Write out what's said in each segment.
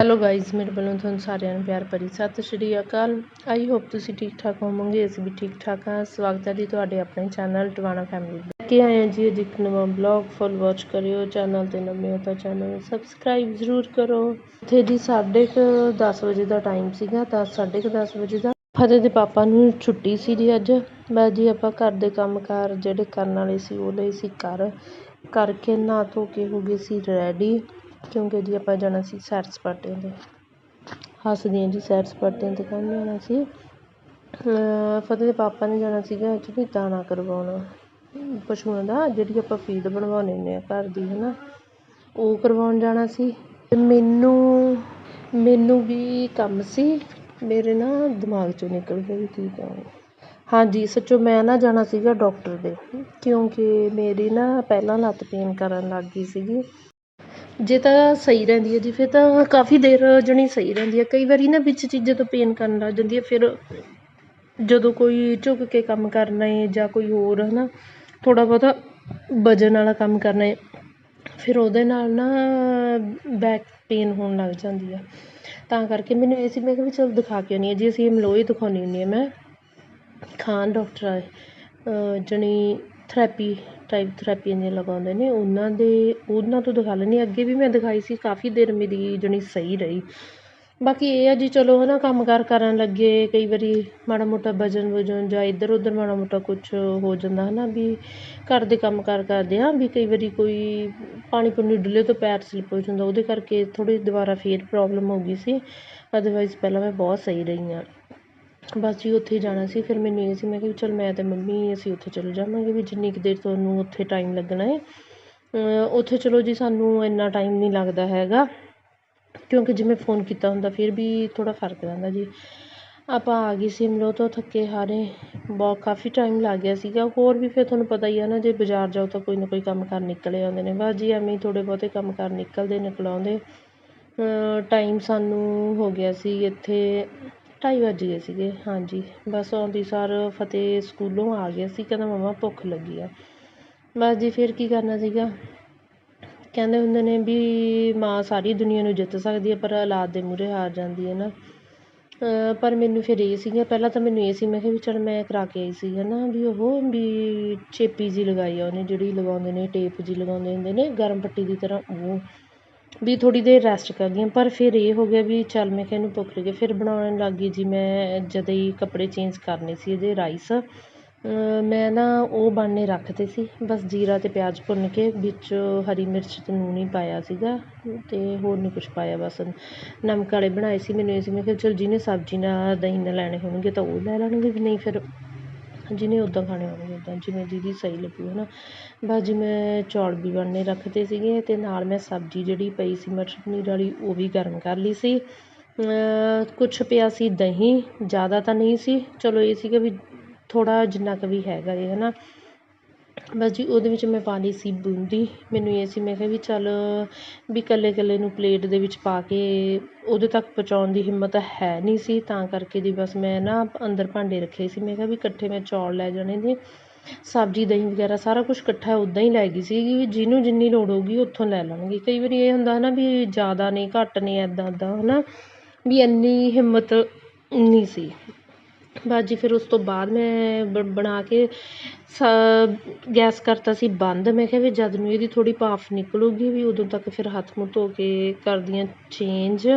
Hello guys ਮੇਰੇ ਵੱਲੋਂ ਤੁਹਾਨੂੰ ਸਾਰਿਆਂ ਨੂੰ ਪਿਆਰ ਭਰੀ ਸਤਿ ਸ਼੍ਰੀ ਅਕਾਲ। ਆਈ ਹੋਪ ਤੁਸੀਂ ਠੀਕ ਠਾਕ ਹੋਵੋਗੇ, ਅਸੀਂ ਵੀ ਠੀਕ ਠਾਕ ਹਾਂ। ਸਵਾਗਤ ਹੈ ਜੀ ਤੁਹਾਡੇ ਆਪਣੇ ਚੈਨਲ ਟਵਾਣਾ ਫੈਮਿਲੀ ਲੈ ਕੇ ਆਏ ਹਾਂ ਜੀ ਅੱਜ ਇੱਕ ਨਵਾਂ ਬਲੌਗ ਫੁੱਲ ਵਾਚ ਕਰਿਓ। ਚੈਨਲ ਤੇ ਨਵੇਂ ਹੋ ਤਾਂ ਚੈਨਲ ਨੂੰ ਸਬਸਕ੍ਰਾਈਬ ਜ਼ਰੂਰ ਕਰੋ। ਇੱਥੇ ਜੀ ਸਾਢੇ ਕੁ ਦਸ ਵਜੇ ਦਾ ਟਾਈਮ ਸੀਗਾ ਦਸ ਸਾਢੇ ਕੁ ਦਸ ਵਜੇ ਦਾ ਫਤਿਹ ਦੇ ਪਾਪਾ ਨੂੰ ਛੁੱਟੀ ਸੀ ਜੀ ਅੱਜ। ਮੈਂ ਜੀ ਆਪਾਂ ਘਰ ਦੇ ਕੰਮਕਾਰ ਜਿਹੜੇ ਕਰਨ ਵਾਲੇ ਸੀ, ਉਹ ਲਈ ਸੀ ਕਰ ਕਰਕੇ ਨਹਾ ਧੋ ਕੇ ਹੋ ਗਏ ਸੀ ਰੈਡੀ ਕਿਉਂਕਿ ਜੀ ਆਪਾਂ ਜਾਣਾ ਸੀ ਸੈਰ ਸਪਾਟੇ 'ਤੇ। ਹੱਸਦੀਆਂ ਜੀ ਸੈਰ ਸਪਾਟਿਆਂ 'ਤੇ ਕੰਮ ਜਾਣਾ ਸੀ? ਫਤਿਹ ਦੇ ਪਾਪਾ ਨੇ ਜਾਣਾ ਸੀਗਾ ਐਕਚੁਅਲੀ ਦਾਣਾ ਕਰਵਾਉਣਾ। ਪਸ਼ੂਆਂ ਦਾ, ਜਿਹੜੀ ਆਪਾਂ ਫੀਡ ਬਣਵਾਉਂਦੇ ਹੁੰਦੇ ਹਾਂ ਘਰ ਦੀ ਹੈ ਨਾ ਉਹ ਕਰਵਾਉਣ ਜਾਣਾ ਸੀ। ਅਤੇ ਮੈਨੂੰ ਮੈਨੂੰ ਵੀ ਕੰਮ ਸੀ। ਮੇਰੇ ਨਾ ਦਿਮਾਗ 'ਚੋਂ ਨਿਕਲ ਗਿਆ ਵੀ ਕੀ ਕਰਾਂ। ਹਾਂਜੀ, ਸੱਚੋ ਮੈਂ ਨਾ ਜਾਣਾ ਸੀਗਾ ਡਾਕਟਰ ਦੇ, ਕਿਉਂਕਿ ਮੇਰੀ ਨਾ ਪਹਿਲਾਂ ਲੱਤ ਪੇਨ ਕਰਨ ਲੱਗ ਗਈ ਸੀਗੀ। ਜੇ ਤਾਂ ਸਹੀ ਰਹਿੰਦੀ ਹੈ ਜੀ, ਫਿਰ ਤਾਂ ਕਾਫੀ ਦੇਰ ਜਾਣੀ ਸਹੀ ਰਹਿੰਦੀ ਹੈ। ਕਈ ਵਾਰੀ ਨਾ ਵਿੱਚ ਚੀਜ਼ਾਂ ਤੋਂ ਪੇਨ ਕਰਨ ਲੱਗ ਜਾਂਦੀ ਹੈ, ਫਿਰ ਜਦੋਂ ਕੋਈ ਝੁਕ ਕੇ ਕੰਮ ਕਰਨਾ ਹੈ ਜਾਂ ਕੋਈ ਹੋਰ ਹੈ ਨਾ ਥੋੜ੍ਹਾ ਬਹੁਤਾ ਵਜਨ ਵਾਲਾ ਕੰਮ ਕਰਨਾ ਹੈ, ਫਿਰ ਉਹਦੇ ਨਾਲ ਨਾ ਬੈਕ ਪੇਨ ਹੋਣ ਲੱਗ ਜਾਂਦੀ ਆ ਤਾਂ ਕਰਕੇ ਮੈਨੂੰ ਇਹ ਸੀ, ਮੈਂ ਕਿਹਾ ਵੀ ਚਲ ਦਿਖਾ ਕੇ ਆਉਂਦੀ ਹਾਂ ਜੀ, ਅਸੀਂ ਅਮਲੋਈ ਦਿਖਾਉਂਦੀ ਹੁੰਦੀ ਹਾਂ ਮੈਂ। ਖਾਨ ਡਾਕਟਰ ਆਏ ਜਾਣੀ ਥੈਰੇਪੀ ਟਾਈਪ ਥੈਰੇਪੀਆਂ ਦੀਆਂ ਲਗਾਉਂਦੇ ਨੇ, ਉਹਨਾਂ ਦੇ, ਉਹਨਾਂ ਤੋਂ ਦਿਖਾ ਲੈਂਦੀ ਅੱਗੇ ਵੀ ਮੈਂ ਦਿਖਾਈ ਸੀ, ਕਾਫੀ ਦੇਰ ਮੇਰੀ ਜਣੀ ਸਹੀ ਰਹੀ। ਬਾਕੀ ਇਹ ਆ ਜੀ, ਚਲੋ ਹੈ ਨਾ ਕੰਮ ਕਾਰ ਕਰਨ ਲੱਗੇ, ਕਈ ਵਾਰੀ ਮਾੜਾ ਮੋਟਾ ਵਜਨ ਵੁਜਨ ਜਾਂ ਇੱਧਰ ਉੱਧਰ ਮਾੜਾ ਮੋਟਾ ਕੁਛ ਹੋ ਜਾਂਦਾ ਹੈ ਨਾ ਵੀ ਘਰ ਦੇ ਕੰਮ ਕਾਰ ਕਰਦੇ ਹਾਂ, ਵੀ ਕਈ ਵਾਰੀ ਕੋਈ ਪਾਣੀ ਪੂਣੀ ਡੁੱਲੇ ਤੋਂ ਪੈਰ ਸਲਿੱਪ ਹੋ ਜਾਂਦਾ, ਉਹਦੇ ਕਰਕੇ ਥੋੜ੍ਹੀ ਦੁਬਾਰਾ ਫਿਰ ਪ੍ਰੋਬਲਮ ਹੋ ਗਈ ਸੀ। ਅਦਰਵਾਈਜ਼ ਪਹਿਲਾਂ ਮੈਂ ਬਹੁਤ ਸਹੀ ਰਹੀ ਹਾਂ। ਬਸ ਜੀ ਉੱਥੇ ਜਾਣਾ ਸੀ, ਫਿਰ ਮੈਨੂੰ ਇਹ ਸੀ, ਮੈਂ ਕਿਹਾ ਵੀ ਚੱਲ ਮੈਂ ਅਤੇ ਮੰਮੀ ਅਸੀਂ ਉੱਥੇ ਚਲੇ ਜਾਵਾਂਗੇ ਵੀ ਜਿੰਨੀ ਕੁ ਦੇਰ ਤੁਹਾਨੂੰ ਉੱਥੇ ਟਾਈਮ ਲੱਗਣਾ ਹੈ। ਉੱਥੇ ਚਲੋ ਜੀ ਸਾਨੂੰ ਇੰਨਾ ਟਾਈਮ ਨਹੀਂ ਲੱਗਦਾ ਹੈਗਾ, ਕਿਉਂਕਿ ਜਿਵੇਂ ਫ਼ੋਨ ਕੀਤਾ ਹੁੰਦਾ ਫਿਰ ਵੀ ਥੋੜ੍ਹਾ ਫ਼ਰਕ ਰਹਿੰਦਾ ਜੀ। ਆਪਾਂ ਆ ਗਏ ਸੀ ਅਮਲੋ ਤੋਂ ਥੱਕੇ ਹਾਰੇ, ਬਹੁਤ ਕਾਫੀ ਟਾਈਮ ਲੱਗ ਗਿਆ ਸੀਗਾ, ਹੋਰ ਵੀ ਫਿਰ ਤੁਹਾਨੂੰ ਪਤਾ ਹੀ ਆ ਨਾ, ਜੇ ਬਾਜ਼ਾਰ ਜਾਓ ਤਾਂ ਕੋਈ ਨਾ ਕੋਈ ਕੰਮ ਕਾਰ ਨਿਕਲੇ ਆਉਂਦੇ ਨੇ, ਬਸ ਜੀ ਐਵੇਂ ਹੀ ਥੋੜ੍ਹੇ ਬਹੁਤੇ ਕੰਮ ਕਾਰ ਨਿਕਲਦੇ ਨਿਕਲ ਆਉਂਦੇ। ਟਾਈਮ ਸਾਨੂੰ ਹੋ ਗਿਆ ਸੀ ਇੱਥੇ ਢਾਈ ਵੱਜ ਗਏ ਸੀਗੇ, ਹਾਂਜੀ। ਬਸ ਆਉਂਦੀ ਸਾਰ ਫਤਿਹ ਸਕੂਲੋਂ ਆ ਗਿਆ ਸੀ, ਕਹਿੰਦਾ ਮੰਮਾ ਭੁੱਖ ਲੱਗੀ ਆ। ਬਸ ਜੀ ਫਿਰ ਕੀ ਕਰਨਾ ਸੀਗਾ? ਕਹਿੰਦੇ ਹੁੰਦੇ ਨੇ ਵੀ ਮਾਂ ਸਾਰੀ ਦੁਨੀਆ ਨੂੰ ਜਿੱਤ ਸਕਦੀ ਹੈ ਪਰ ਔਲਾਦ ਦੇ ਮੂਹਰੇ ਹਾਰ ਜਾਂਦੀ ਹੈ ਨਾ। ਪਰ ਮੈਨੂੰ ਫਿਰ ਇਹ ਸੀਗਾ ਪਹਿਲਾਂ ਤਾਂ ਮੈਨੂੰ ਇਹ ਸੀ, ਮੈਂ ਕਿਹਾ ਵੀ ਚੱਲ ਮੈਂ ਕਰਾ ਕੇ ਆਈ ਸੀ ਹੈ ਨਾ ਵੀ ਉਹ ਵੀ ਚੇਪੀ ਜਿਹੀ ਲਗਾਈ ਆ ਉਹਨੇ, ਜਿਹੜੀ ਲਗਾਉਂਦੇ ਨੇ, ਟੇਪ ਜਿਹੀ ਲਗਾਉਂਦੇ ਹੁੰਦੇ ਨੇ, ਗਰਮ ਪੱਟੀ ਦੀ ਤਰ੍ਹਾਂ, ਉਹ। ਵੀ ਥੋੜ੍ਹੀ ਦੇਰ ਰੈਸਟ ਕਰਦੀ ਹਾਂ ਪਰ ਫਿਰ ਇਹ ਹੋ ਗਿਆ ਵੀ ਚੱਲ ਮੈਂ ਕਿਹਾ ਇਹਨੂੰ ਭੁੱਖ ਲੱਗੀ, ਫਿਰ ਬਣਾਉਣ ਲੱਗ ਗਈ ਜੀ ਮੈਂ ਜਦੋਂ ਹੀ ਕੱਪੜੇ ਚੇਂਜ ਕਰਨੇ ਸੀ ਇਹਦੇ ਰਾਈਸ ਮੈਂ ਨਾ ਉਹ ਬਣਨੇ ਰੱਖਦੇ ਸੀ, ਬਸ ਜੀਰਾ ਅਤੇ ਪਿਆਜ਼ ਭੁੰਨ ਕੇ ਵਿੱਚ ਹਰੀ ਮਿਰਚ ਅਤੇ ਲੂਣ ਹੀ ਪਾਇਆ ਸੀਗਾ ਅਤੇ ਹੋਰ ਨਹੀਂ ਕੁਛ ਪਾਇਆ ਬਸ। ਨਮਕ ਵਾਲੇ ਬਣਾਏ ਸੀ ਮੈਨੂੰ ਇਹ ਸੀ, ਮੈਂ ਕਿਹਾ ਚਲ ਜਿਹਨੇ ਸਬਜ਼ੀ ਨਾਲ ਦਹੀਂ ਨਾਲ ਲੈਣੇ ਹੋਣਗੇ ਤਾਂ ਉਹ ਲੈ ਲੈਣਗੇ ਵੀ ਨਹੀਂ ਫਿਰ ਜਿਹਨੇ ਉੱਦਾਂ ਖਾਣੇ ਹੋਣਗੇ ਉੱਦਾਂ ਜਿਵੇਂ ਜਿਹਦੀ ਸਹੀ ਲੱਗੂ ਹੈ ਨਾ ਬਸ ਜੀ, ਮੈਂ ਚੌਲ ਵੀ ਬਣਨੇ ਰੱਖਦੇ ਸੀਗੇ ਅਤੇ ਨਾਲ ਮੈਂ ਸਬਜ਼ੀ ਜਿਹੜੀ ਪਈ ਸੀ, ਮਟਰ ਪਨੀਰ ਵਾਲੀ, ਉਹ ਵੀ ਗਰਮ ਕਰ ਲਈ ਸੀ। ਕੁਛ ਪਿਆ ਸੀ ਦਹੀਂ, ਜ਼ਿਆਦਾ ਤਾਂ ਨਹੀਂ ਸੀ। ਚਲੋ, ਇਹ ਸੀਗਾ ਵੀ ਥੋੜ੍ਹਾ ਜਿੰਨਾ ਕੁ ਵੀ ਹੈਗਾ ਹੈ ਹੈ ਨਾ ਬਸ ਜੀ, ਉਹਦੇ ਵਿੱਚ ਮੈਂ ਪਾ ਲਈ ਸੀ ਬੂੰਦੀ। ਮੈਨੂੰ ਇਹ ਸੀ, ਮੈਂ ਕਿਹਾ ਵੀ ਚੱਲ ਵੀ ਇਕੱਲੇ ਇਕੱਲੇ ਨੂੰ ਪਲੇਟ ਦੇ ਵਿੱਚ ਪਾ ਕੇ ਉਹਦੇ ਤੱਕ ਪਹੁੰਚਾਉਣ ਦੀ ਹਿੰਮਤ ਹੈ ਨਹੀਂ ਸੀ, ਤਾਂ ਕਰਕੇ ਜੀ ਬਸ ਮੈਂ ਨਾ ਅੰਦਰ ਭਾਂਡੇ ਰੱਖੇ ਸੀ। ਮੈਂ ਕਿਹਾ ਵੀ ਇਕੱਠੇ ਮੈਂ ਚੌਲ ਲੈ ਜਾਣੇ ਨੇ, ਸਬਜ਼ੀ, ਦਹੀਂ ਵਗੈਰਾ ਸਾਰਾ ਕੁਛ ਇਕੱਠਾ ਉੱਦਾਂ ਹੀ ਲੈ ਗਈ ਸੀਗੀ ਵੀ ਜਿਹਨੂੰ ਜਿੰਨੀ ਲੋੜ ਹੋਊਗੀ ਉੱਥੋਂ ਲੈ ਲੈਣਗੇ ਕਈ ਵਾਰੀ ਇਹ ਹੁੰਦਾ ਹੈ ਨਾ ਵੀ ਜ਼ਿਆਦਾ ਨੇ, ਘੱਟ ਨੇ ਇੱਦਾਂ ਇੱਦਾਂ ਹੈ ਨਾ ਵੀ ਇੰਨੀ ਹਿੰਮਤ ਨਹੀਂ ਸੀ। ਬਸ ਫਿਰ ਉਸ ਤੋਂ ਬਾਅਦ ਮੈਂ ਬ, ਬਣਾ ਕੇ ਸ, ਗੈਸ ਕਰਤਾ ਸੀ ਬੰਦ। ਮੈਂ ਕਿਹਾ ਵੀ ਜਦ ਨੂੰ ਇਹਦੀ ਥੋੜ੍ਹੀ ਭਾਫ਼ ਨਿਕਲੂਗੀ ਵੀ ਉਦੋਂ ਤੱਕ ਫਿਰ ਹੱਥ ਮੂੰਹ ਧੋ ਕੇ ਕਰਦੀ ਹਾਂ ਚੇਂਜ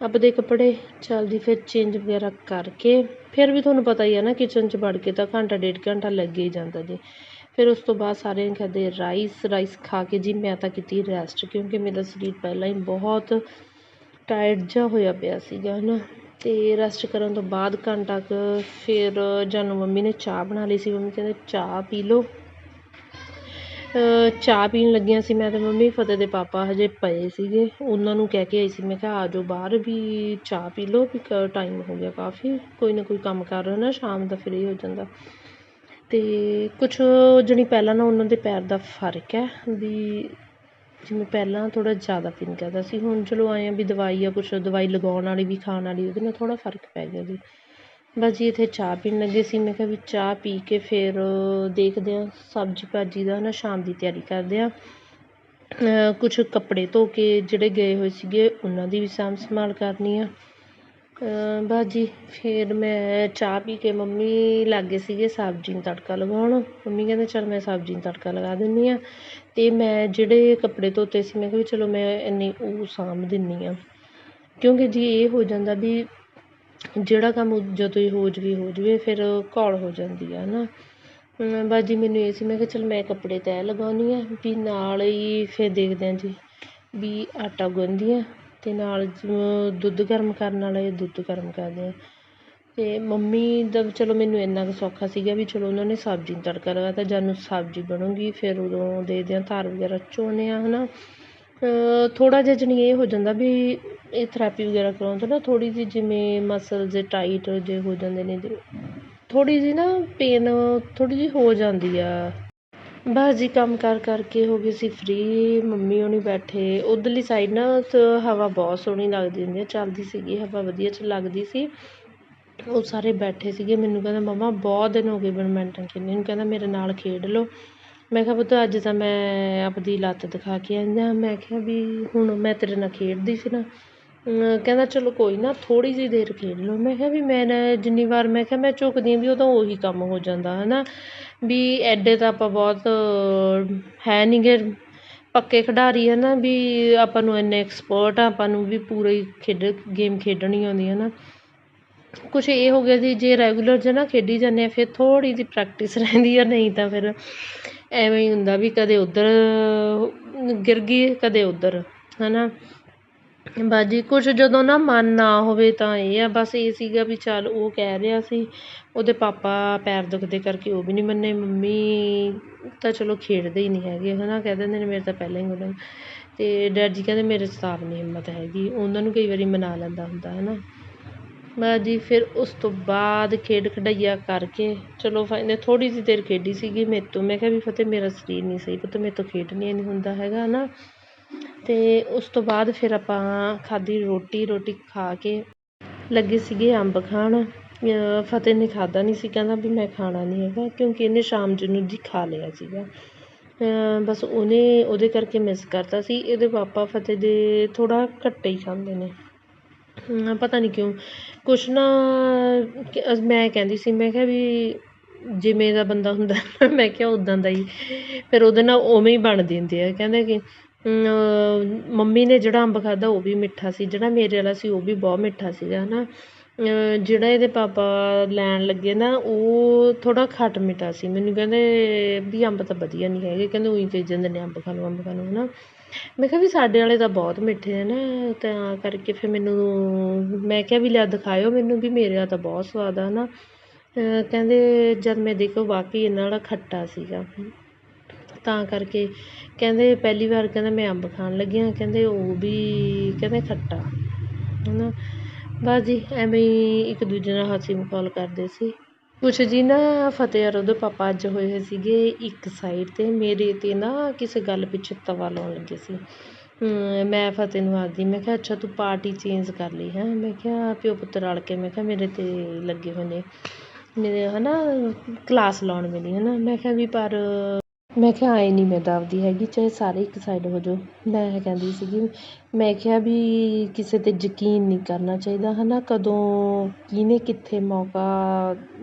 ਆਪਦੇ ਕੱਪੜੇ ਚੱਲਦੀ ਫਿਰ ਚੇਂਜ ਵਗੈਰਾ ਕਰਕੇ। ਫਿਰ ਵੀ ਤੁਹਾਨੂੰ ਪਤਾ ਹੀ ਹੈ ਨਾ ਕਿਚਨ 'ਚ ਵੜ ਕੇ ਤਾਂ ਘੰਟਾ, ਡੇਢ ਘੰਟਾ ਲੱਗ ਹੀ ਜਾਂਦਾ ਜੀ। ਫਿਰ ਉਸ ਤੋਂ ਬਾਅਦ ਸਾਰਿਆਂ ਨੇ ਖਾਦੇ ਰਾਈਸ ਰਾਈਸ ਖਾ ਕੇ ਜੀ, ਮੈਂ ਤਾਂ ਕੀਤੀ ਰੈਸਟ ਕਿਉਂਕਿ ਮੇਰਾ ਸਰੀਰ ਪਹਿਲਾਂ ਹੀ ਬਹੁਤ ਟਾਇਰਡ ਜਿਹਾ ਹੋਇਆ ਪਿਆ ਸੀਗਾ ਹੈ ਨਾ ਅਤੇ ਰੈਸਟ ਕਰਨ ਤੋਂ ਬਾਅਦ ਘੰਟਾ ਕੁ ਫਿਰ ਜਾਨੂੰ ਮੰਮੀ ਨੇ ਚਾਹ ਬਣਾ ਲਈ ਸੀ। ਮੰਮੀ ਕਹਿੰਦੇ, ਚਾਹ ਪੀ ਲਓ। ਚਾਹ ਪੀਣ ਲੱਗੀਆਂ ਸੀ ਮੈਂ ਅਤੇ ਮੰਮੀ, ਫਤਿਹ ਦੇ ਪਾਪਾ ਹਜੇ ਪਏ ਸੀਗੇ। ਉਹਨਾਂ ਨੂੰ ਕਹਿ ਕੇ ਆਈ ਸੀ, ਮੈਂ ਕਿਹਾ, ਆ ਜਾਓ ਬਾਹਰ ਵੀ ਚਾਹ ਪੀ ਲਓ, ਵੀ ਟਾਈਮ ਹੋ ਗਿਆ ਕਾਫੀ। ਕੋਈ ਨਾ ਕੋਈ ਕੰਮ ਕਰ ਰਹੇ ਨਾ ਸ਼ਾਮ ਦਾ ਫਰੀ ਹੋ ਜਾਂਦਾ। ਅਤੇ ਕੁਛ ਜਣੀ ਪਹਿਲਾਂ ਨਾ ਉਹਨਾਂ ਦੇ ਪੈਰ ਦਾ ਫ਼ਰਕ ਹੈ, ਵੀ ਜਿਵੇਂ ਪਹਿਲਾਂ ਥੋੜ੍ਹਾ ਜ਼ਿਆਦਾ ਪੀਨ ਕਰਦਾ ਸੀ ਹੁਣ ਚਲੋ ਆਏ ਆ ਵੀ ਦਵਾਈ ਆ ਕੁਛ, ਦਵਾਈ ਲਗਾਉਣ ਵਾਲੀ ਵੀ, ਖਾਣ ਵਾਲੀ, ਉਹਦੇ ਨਾਲ ਥੋੜ੍ਹਾ ਫ਼ਰਕ ਪੈ ਗਿਆ ਜੀ। ਬਸ ਜੀ ਇੱਥੇ ਚਾਹ ਪੀਣ ਲੱਗੇ ਸੀ। ਮੈਂ ਕਿਹਾ ਵੀ ਚਾਹ ਪੀ ਕੇ ਫਿਰ ਦੇਖਦੇ ਹਾਂ, ਸਬਜ਼ੀ ਭਾਜੀ ਦਾ ਨਾ ਸ਼ਾਮ ਦੀ ਤਿਆਰੀ ਕਰਦੇ ਹਾਂ। ਕੁਛ ਕੱਪੜੇ ਧੋ ਕੇ ਜਿਹੜੇ ਗਏ ਹੋਏ ਸੀਗੇ, ਉਹਨਾਂ ਦੀ ਵੀ ਸਾਂਭ ਸੰਭਾਲ ਕਰਨੀ ਆ। ਬਸ ਜੀ ਫਿਰ ਮੈਂ ਚਾਹ ਪੀ ਕੇ ਮੰਮੀ ਲਾਗੇ ਸੀਗੇ ਸਬਜ਼ੀ ਨੂੰ ਤੜਕਾ ਲਗਾਉਣ। ਮੰਮੀ ਕਹਿੰਦੇ, ਚੱਲ ਮੈਂ ਸਬਜ਼ੀ ਨੂੰ ਤੜਕਾ ਲਗਾ ਦਿੰਦੀ ਹਾਂ ਅਤੇ ਮੈਂ ਜਿਹੜੇ ਕੱਪੜੇ ਧੋਤੇ ਸੀ, ਮੈਂ ਕਿਹਾ ਵੀ ਚਲੋ ਮੈਂ ਇੰਨੀ ਉਹ ਸਾਂਭ ਦਿੰਦੀ ਹਾਂ ਕਿਉਂਕਿ ਜੀ ਇਹ ਹੋ ਜਾਂਦਾ ਵੀ ਜਿਹੜਾ ਕੰਮ ਜਦੋਂ ਹੀ ਹੋ ਜਾਵੇ ਹੋ ਜਾਵੇ, ਫਿਰ ਘੋਲ ਹੋ ਜਾਂਦੀ ਆ ਹੈ ਨਾ ਬਸ ਜੀ ਮੈਨੂੰ ਇਹ ਸੀ, ਮੈਂ ਕਿਹਾ ਚਲ ਮੈਂ ਕੱਪੜੇ ਤੈਅ ਲਗਾਉਂਦੀ ਹਾਂ ਵੀ ਨਾਲ ਹੀ ਫਿਰ ਦੇਖਦੇ ਹਾਂ ਜੀ ਵੀ ਆਟਾ ਗੁੰਨਦੀ ਹਾਂ ਅਤੇ ਨਾਲ ਦੁੱਧ ਗਰਮ ਕਰਨ ਵਾਲੇ ਦੁੱਧ ਗਰਮ ਕਰਦੇ ਹਾਂ ਅਤੇ ਮੰਮੀ ਦਾ ਚਲੋ ਮੈਨੂੰ ਇੰਨਾ ਕੁ ਸੌਖਾ ਸੀਗਾ ਵੀ ਚਲੋ ਉਹਨਾਂ ਨੇ ਸਬਜ਼ੀ ਨੂੰ ਤੜਕਾ ਲਗਾਤਾ ਜਦ ਨੂੰ ਸਬਜ਼ੀ ਬਣੂਗੀ, ਫਿਰ ਉਦੋਂ ਦੇਖਦੇ ਹਾਂ ਧਾਰ ਵਗੈਰਾ ਚੋਂਦੇ ਹਾਂ ਹੈ ਨਾ ਥੋੜ੍ਹਾ ਜਿਹਾ ਜਾਣੀ ਇਹ ਹੋ ਜਾਂਦਾ ਵੀ ਇਹ ਥੈਰੇਪੀ ਵਗੈਰਾ ਕਰਵਾਉਣ ਤੋਂ ਨਾ, ਥੋੜ੍ਹੀ ਜਿਹੀ ਜਿਵੇਂ ਮਸਲ ਜੇ ਟਾਈਟ ਜੇ ਹੋ ਜਾਂਦੇ ਨੇ ਥੋੜ੍ਹੀ ਜਿਹੀ ਨਾ ਪੇਨ ਥੋੜ੍ਹੀ ਜਿਹੀ ਹੋ ਜਾਂਦੀ ਆ। ਬਸ ਜੀ, ਕੰਮ ਕਰ ਕਰਕੇ ਹੋ ਗਏ ਸੀ ਫ੍ਰੀ ਮੰਮੀ ਹੋਣੀ ਬੈਠੇ। ਉੱਧਰਲੀ ਸਾਈਡ ਨਾ ਹਵਾ ਬਹੁਤ ਸੋਹਣੀ ਲੱਗਦੀ ਹੁੰਦੀ ਹੈ ਚੱਲਦੀ ਸੀਗੀ, ਹਵਾ ਵਧੀਆ ਚ ਲੱਗਦੀ ਸੀ। ਉਹ ਸਾਰੇ ਬੈਠੇ ਸੀਗੇ, ਮੈਨੂੰ ਕਹਿੰਦਾ, ਮੰਮਾ, ਬਹੁਤ ਦਿਨ ਹੋ ਗਏ ਬੈਡਮਿੰਟਨ ਖੇਡਣ ਨੂੰ। ਕਹਿੰਦਾ, ਮੇਰੇ ਨਾਲ ਖੇਡ ਲਓ। ਮੈਂ ਕਿਹਾ, ਪੁੱਤ, ਅੱਜ ਤਾਂ ਮੈਂ ਆਪਦੀ ਲੱਤ ਦਿਖਾ ਕੇ ਆਈ ਹਾਂ। ਮੈਂ ਕਿਹਾ, ਵੀ ਹੁਣ ਮੈਂ ਤੇਰੇ ਨਾਲ ਖੇਡਦੀ ਸੀ ਨਾ ਕਹਿੰਦਾ, ਚਲੋ ਕੋਈ ਨਾ, ਥੋੜ੍ਹੀ ਜਿਹੀ ਦੇਰ ਖੇਡ ਲਓ। ਮੈਂ ਕਿਹਾ ਵੀ ਮੈਂ ਜਿੰਨੀ ਵਾਰ, ਮੈਂ ਕਿਹਾ ਮੈਂ ਝੁਕਦੀ ਹਾਂ ਵੀ ਉਹ ਤਾਂ ਉਹੀ ਕੰਮ ਹੋ ਜਾਂਦਾ ਹੈ ਨਾ ਵੀ ਐਡੇ ਤਾਂ ਆਪਾਂ ਬਹੁਤ ਹੈ ਨਹੀਂ ਗੇ ਪੱਕੇ ਖਿਡਾਰੀ ਹੈ ਨਾ ਵੀ ਆਪਾਂ ਨੂੰ ਇੰਨੇ ਐਕਸਪਰਟ ਆ, ਆਪਾਂ ਨੂੰ ਵੀ ਪੂਰੀ ਖੇਡ ਗੇਮ ਖੇਡਣੀ ਆਉਂਦੀ ਹੈ ਨਾ ਕੁਛ ਇਹ ਹੋ ਗਿਆ ਜੀ, ਜੇ ਰੈਗੂਲਰ ਜੇ ਨਾ ਖੇਡੀ ਜਾਂਦੇ ਹਾਂ ਫਿਰ ਥੋੜ੍ਹੀ ਜਿਹੀ ਪ੍ਰੈਕਟਿਸ ਰਹਿੰਦੀ ਆ, ਨਹੀਂ ਤਾਂ ਫਿਰ ਐਵੇਂ ਹੀ ਹੁੰਦਾ ਵੀ ਕਦੇ ਉੱਧਰ ਗਿਰ ਗਈ, ਕਦੇ ਉੱਧਰ ਹੈ ਨਾ ਬਸ ਜੀ, ਕੁਛ ਜਦੋਂ ਨਾ ਮਨ ਨਾ ਹੋਵੇ ਤਾਂ ਇਹ ਆ, ਬਸ ਇਹ ਸੀਗਾ ਵੀ ਚੱਲ ਉਹ ਕਹਿ ਰਿਹਾ ਸੀ, ਉਹਦੇ ਪਾਪਾ ਪੈਰ ਦੁਖਦੇ ਕਰਕੇ ਉਹ ਵੀ ਨਹੀਂ ਮੰਨੇ, ਮੰਮੀ ਤਾਂ ਚਲੋ ਖੇਡਦੇ ਹੀ ਨਹੀਂ ਹੈਗੇ ਹੈ ਨਾ ਕਹਿ ਦਿੰਦੇ ਨੇ ਮੇਰੇ ਤਾਂ ਪਹਿਲਾਂ ਹੀ ਗੋਡਾ ਅਤੇ ਡੈਡ ਜੀ ਕਹਿੰਦੇ ਮੇਰੇ 'ਚ ਤਾਂ ਆਪ ਨਹੀਂ ਹਿੰਮਤ ਹੈਗੀ, ਉਹਨਾਂ ਨੂੰ ਕਈ ਵਾਰੀ ਮਨਾ ਲੈਂਦਾ ਹੁੰਦਾ ਹੈ ਨਾ ਬਸ ਜੀ, ਫਿਰ ਉਸ ਤੋਂ ਬਾਅਦ ਖੇਡ ਖਿਡਾਈਆ ਕਰਕੇ, ਚਲੋ ਫਾਈਨਲ ਥੋੜ੍ਹੀ ਜਿਹੀ ਦੇਰ ਖੇਡੀ ਸੀਗੀ ਮੇਰੇ ਤੋਂ, ਮੈਂ ਕਿਹਾ ਵੀ ਫਤਿਹ, ਮੇਰਾ ਸਰੀਰ ਨਹੀਂ ਸਹੀ, ਪੁੱਤ ਮੇਰੇ ਤੋਂ ਖੇਡ ਨਹੀਂ ਹੁੰਦਾ ਹੈਗਾ ਹੈ ਨਾ ਅਤੇ ਉਸ ਤੋਂ ਬਾਅਦ ਫਿਰ ਆਪਾਂ ਖਾਧੀ ਰੋਟੀ ਰੋਟੀ ਖਾ ਕੇ ਲੱਗੇ ਸੀਗੇ ਅੰਬ ਖਾਣ। ਫਤਿਹ ਨੇ ਖਾਧਾ ਨਹੀਂ ਸੀ, ਕਹਿੰਦਾ ਵੀ ਮੈਂ ਖਾਣਾ ਨਹੀਂ ਹੈਗਾ ਕਿਉਂਕਿ ਇਹਨੇ ਸ਼ਾਮ ਨੂੰ ਜੀ ਖਾ ਲਿਆ ਸੀਗਾ। ਬਸ ਉਹਨੇ ਉਹਦੇ ਕਰਕੇ ਮਿਸ ਕਰਤਾ ਸੀ। ਇਹਦੇ ਪਾਪਾ ਫਤਿਹ ਦੇ ਥੋੜ੍ਹਾ ਘੱਟ ਹੀ ਖਾਂਦੇ ਨੇ। ਪਤਾ ਨਹੀਂ ਕਿਉਂ, ਕੁਛ ਨਾ ਮੈਂ ਕਹਿੰਦੀ ਸੀ, ਮੈਂ ਕਿਹਾ ਵੀ ਜਿਵੇਂ ਦਾ ਬੰਦਾ ਹੁੰਦਾ, ਮੈਂ ਕਿਹਾ ਉੱਦਾਂ ਦਾ ਹੀ। ਫਿਰ ਉਹਦੇ ਨਾਲ ਉਵੇਂ ਹੀ ਬਣ ਦਿੰਦੇ ਆ। ਕਹਿੰਦੇ ਕਿ ਮੰਮੀ ਨੇ ਜਿਹੜਾ ਅੰਬ ਖਾਧਾ ਉਹ ਵੀ ਮਿੱਠਾ ਸੀ, ਜਿਹੜਾ ਮੇਰੇ ਵਾਲਾ ਸੀ ਉਹ ਵੀ ਬਹੁਤ ਮਿੱਠਾ ਸੀਗਾ ਹੈ ਨਾ ਜਿਹੜਾ ਇਹਦੇ ਪਾਪਾ ਲੈਣ ਲੱਗੇ ਨਾ, ਉਹ ਥੋੜ੍ਹਾ ਖੱਟ ਮਿੱਠਾ ਸੀ। ਮੈਨੂੰ ਕਹਿੰਦੇ ਵੀ ਅੰਬ ਤਾਂ ਵਧੀਆ ਨਹੀਂ ਹੈਗੇ, ਕਹਿੰਦੇ ਉਹੀ ਕਹੀ ਜਾਂਦੇ ਨੇ, ਅੰਬ ਖਾ ਲਓ, ਅੰਬ ਖਾ ਲਓ ਹੈ ਨਾ ਮੈਂ ਕਿਹਾ ਵੀ ਸਾਡੇ ਵਾਲੇ ਤਾਂ ਬਹੁਤ ਮਿੱਠੇ ਹੈ ਨਾ, ਤਾਂ ਕਰਕੇ ਫਿਰ ਮੈਨੂੰ, ਮੈਂ ਕਿਹਾ ਵੀ ਲਿਆ ਦਿਖਾਇਓ ਮੈਨੂੰ ਵੀ ਮੇਰੇ ਵਾਲਾ ਤਾਂ ਬਹੁਤ ਸਵਾਦ ਆ ਹੈ ਨਾ ਕਹਿੰਦੇ ਜਦ ਮੈਂ ਦੇਖੋ ਵਾਕਈ ਇਹਨਾਂ ਵਾਲਾ ਖੱਟਾ ਸੀਗਾ। ਤਾਂ ਕਰਕੇ ਕਹਿੰਦੇ ਪਹਿਲੀ ਵਾਰ ਕਹਿੰਦਾ ਮੈਂ ਅੰਬ ਖਾਣ ਲੱਗੀ ਹਾਂ, ਕਹਿੰਦੇ ਉਹ ਵੀ ਕਹਿੰਦੇ ਖੱਟਾ ਹੈ ਨਾ ਬਸ ਜੀ, ਐਵੇਂ ਹੀ ਇੱਕ ਦੂਜੇ ਨਾਲ ਹਾਸੀ ਮਖੌਲ ਕਰਦੇ ਸੀ। ਕੁਛ ਜੀ ਨਾ ਫਤਿਹ ਔਰ ਉਹਦੇ ਪਾਪਾ ਅੱਜ ਹੋਏ ਹੋਏ ਸੀਗੇ ਇੱਕ ਸਾਈਡ 'ਤੇ, ਮੇਰੇ 'ਤੇ ਨਾ ਕਿਸੇ ਗੱਲ ਪਿੱਛੇ ਤਵਾ ਲਾਉਣ ਲੱਗੇ ਸੀ। ਮੈਂ ਫਤਿਹ ਨੂੰ ਆਖਦੀ, ਮੈਂ ਕਿਹਾ, ਅੱਛਾ, ਤੂੰ ਪਾਰਟੀ ਚੇਂਜ ਕਰ ਲਈ, ਹੈ? ਮੈਂ ਕਿਹਾ, ਪਿਓ ਪੁੱਤ ਰਲ ਕੇ, ਮੈਂ ਕਿਹਾ, ਮੇਰੇ 'ਤੇ ਲੱਗੇ ਹੋਏ ਨੇ, ਮੇਰੇ ਹੈ ਨਾ ਕਲਾਸ ਲਾਉਣ ਮੇਰੀ ਹੈ ਨਾ ਮੈਂ ਕਿਹਾ, ਵੀ ਪਰ ਮੈਂ ਕਿਹਾ ਐਂ ਨਹੀਂ ਮੈਂ ਦੱਬਦੀ ਹੈਗੀ, ਚਾਹੇ ਸਾਰੇ ਇੱਕ ਸਾਈਡ ਹੋ ਜਾਓ। ਮੈਂ ਕਹਿੰਦੀ ਸੀਗੀ, ਮੈਂ ਕਿਹਾ ਵੀ ਕਿਸੇ 'ਤੇ ਯਕੀਨ ਨਹੀਂ ਕਰਨਾ ਚਾਹੀਦਾ ਹੈ ਨਾ ਕਦੋਂ, ਕਿਹਨੇ ਕਿੱਥੇ ਮੌਕਾ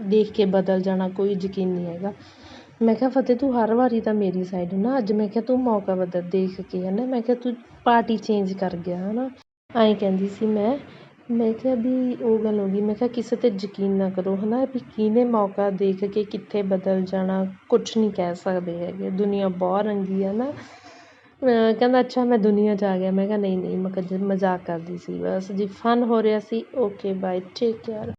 ਦੇਖ ਕੇ ਬਦਲ ਜਾਣਾ, ਕੋਈ ਯਕੀਨ ਨਹੀਂ ਹੈਗਾ। ਮੈਂ ਕਿਹਾ, ਫਤਿਹ, ਤੂੰ ਹਰ ਵਾਰੀ ਤਾਂ ਮੇਰੀ ਸਾਈਡ ਨਾ। ਅੱਜ ਮੈਂ ਕਿਹਾ, ਤੂੰ ਮੌਕਾ ਬਦਲ, ਦੇਖ ਕੇ ਹੈ ਨਾ ਮੈਂ ਕਿਹਾ, ਤੂੰ ਪਾਰਟੀ ਚੇਂਜ ਕਰ ਗਿਆ ਹੈ ਨਾ ਐਂ ਕਹਿੰਦੀ ਸੀ ਮੈਂ। ਮੈਂ ਕਿਹਾ ਵੀ ਉਹ ਗੱਲ ਹੋ ਗਈ। ਮੈਂ ਕਿਹਾ ਕਿਸੇ 'ਤੇ ਯਕੀਨ ਨਾ ਕਰੋ ਹੈ ਨਾ ਵੀ ਕਿਹਨੇ ਮੌਕਾ ਦੇਖ ਕੇ ਕਿੱਥੇ ਬਦਲ ਜਾਣਾ? ਕੁਛ ਨਹੀਂ ਕਹਿ ਸਕਦੇ ਹੈਗੇ। ਦੁਨੀਆ ਬਹੁਤ ਰੰਗੀ ਹੈ ਨਾ। ਕਹਿੰਦਾ, ਅੱਛਾ, ਮੈਂ ਦੁਨੀਆ 'ਚ ਆ ਗਿਆ। ਮੈਂ ਕਿਹਾ, ਨਹੀਂ ਨਹੀਂ ਮੈਂ ਮਜ਼ਾਕ ਕਰਦੀ ਸੀ ਬਸ। ਜੀ ਫਨ ਹੋ ਰਿਹਾ ਸੀ। Okay bye take care